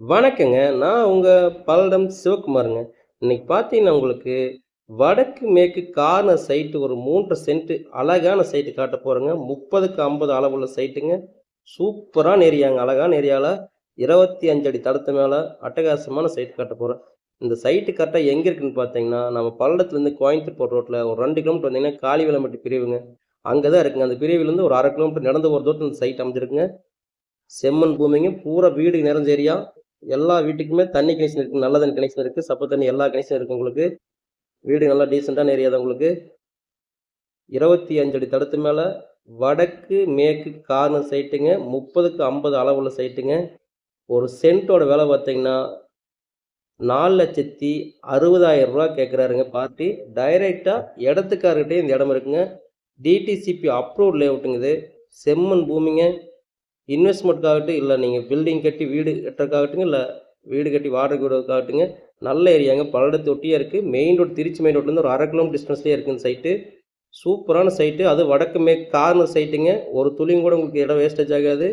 வணக்கங்க. நான் உங்கள் பல்லடம் சிவகுமாருங்க. இன்னைக்கு பார்த்தீங்கன்னா, உங்களுக்கு வடக்கு, மேற்கு கார்னர் சைட்டு ஒரு 3 சென்ட் அழகான சைட்டு காட்ட போகிறேங்க முப்பதுக்கு ஐம்பது அளவுள்ள சைட்டுங்க. சூப்பரான ஏரியாங்க. அழகான ஏரியாவில் இருபத்தி அஞ்சு அடி தடத்து மேலே அட்டகாசமான சைட் காட்ட போகிறேன் இந்த சைட்டு கரெக்டாக எங்கே இருக்குன்னு பார்த்தீங்கன்னா, நம்ம பல்லடத்துலேருந்து கோயம்புத்தூர் போகிற ரோட்டில் ஒரு ரெண்டு கிலோமீட்டர் வந்தீங்கன்னா, காளிவேலம்பட்டி பிரிவுங்க. அங்கே தான் இருக்குங்க. அந்த பிரிவிலேருந்து ஒரு அரை கிலோமீட்டர் நடந்து போகிற தூரத்தில் இந்த சைட் அமைஞ்சிருக்குங்க. செம்மண் பூமிங்க. பூரா வீடு நிறைஞ்ச ஏரியா. எல்லா வீட்டுக்குமே தண்ணி கனெக்ஷன் இருக்குது நல்ல தண்ணி கனெக்ஷன் இருக்குது சப்பு தண்ணி எல்லா கனெக்ஷன் இருக்குது உங்களுக்கு. வீடு நல்லா டீசெண்டாக ஏரியா தான் உங்களுக்கு. 25 அடி தடுத்து மேலே வடக்கு, மேற்கு கார்னர் சைட்டுங்க. 30க்கு 50 அளவுள்ள சைட்டுங்க. ஒரு சென்ட்டோட விலை பார்த்தீங்கன்னா, ரூ. 4,60,000 கேட்குறாருங்க பார்ட்டி. டைரெக்டாக இடத்துக்காரர்கிட்டே இந்த இடம் இருக்குங்க. டிடிசிபி அப்ரூவ்ட் லேஅவுட்டுங்குது செம்மண் பூமிங்க. இன்வெஸ்ட்மெண்ட்காகட்டும், இல்லை நீங்கள் பில்டிங் கட்டி வீடு கட்டுறதுக்காகட்டும் இல்லை வீடு கட்டி வாடகை விடுறதுக்காகட்டுங்க, நல்ல ஏரியாங்க. பல்லடத்து ஒட்டியே இருக்குது மெயின் ரோடு திருச்சி மெயின் ரோட்லேருந்து ஒரு அரை கிலோமீட்டர் டிஸ்டன்ஸ்லேயே இருக்குது சைட்டு. சூப்பரான சைட்டு. அது வடக்கு, மே கார்னர் சைட்டுங்க. ஒரு துளியும் கூட உங்களுக்கு இடம் வேஸ்டேஜ் ஆகாது.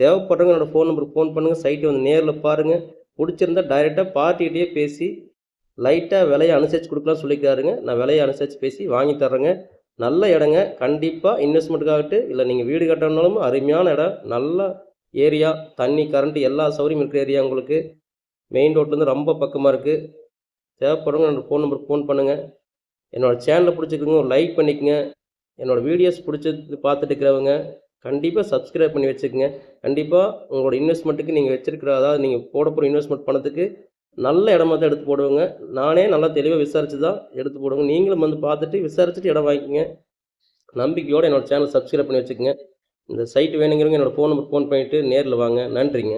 தேவைப்படுறவங்க என்னோட ஃபோன் நம்பருக்கு ஃபோன் பண்ணுங்கள் சைட்டை வந்து நேரில் பாருங்கள் பிடிச்சிருந்தா டைரெக்டாக பார்ட்டிகிட்டயே பேசி, லைட்டாக விலையை அனுசரித்து கொடுக்கலாம் சொல்லிக்கிறாருங்க நான் விலையை அனுசரித்து பேசி வாங்கி தர்றேங்க. நல்ல இடங்க. கண்டிப்பாக இன்வெஸ்ட்மெண்ட்டுக்காகட்டு இல்லை நீங்கள் வீடு கட்டணும்னாலும் அருமையான இடம். நல்ல ஏரியா. தண்ணி, கரண்ட் எல்லா சௌகரியமும் இருக்கிற ஏரியா உங்களுக்கு. மெயின் ரோட்லேருந்து ரொம்ப பக்கமாக இருக்குது தேவைப்படுங்க என்னோடய ஃபோன் நம்பருக்கு ஃபோன் பண்ணுங்கள் என்னோட சேனலை புடிச்சிருக்கவங்க ஒரு லைக் பண்ணிக்கங்க. என்னோடய வீடியோஸ் பிடிச்சது பார்த்துட்டு இருக்கிறவங்க, கண்டிப்பா சப்ஸ்கிரைப் பண்ணி வச்சுக்கோங்க கண்டிப்பாக உங்களோட இன்வெஸ்ட்மெண்ட்டுக்கு நீங்கள் வச்சுருக்கிற அதாவது நீங்கள் போட போகிற இன்வெஸ்ட்மெண்ட் பணத்துக்கு நல்ல இடமா தான் எடுத்து போடுவேங்க. நானே நல்லா தெளிவாக விசாரிச்சு தான் எடுத்து போடுவேங்க. நீங்களும் வந்து பார்த்துட்டு விசாரிச்சுட்டு இடம் வாங்கிக்கோங்க நம்பிக்கையோடு என்னோட சேனல் சப்ஸ்கிரைப் பண்ணி வச்சுக்கோங்க இந்த சைட் வேணுங்கிறவங்க என்னோட ஃபோன் நம்பருக்கு ஃபோன் பண்ணிவிட்டு நேரில் வாங்க. நன்றிங்க.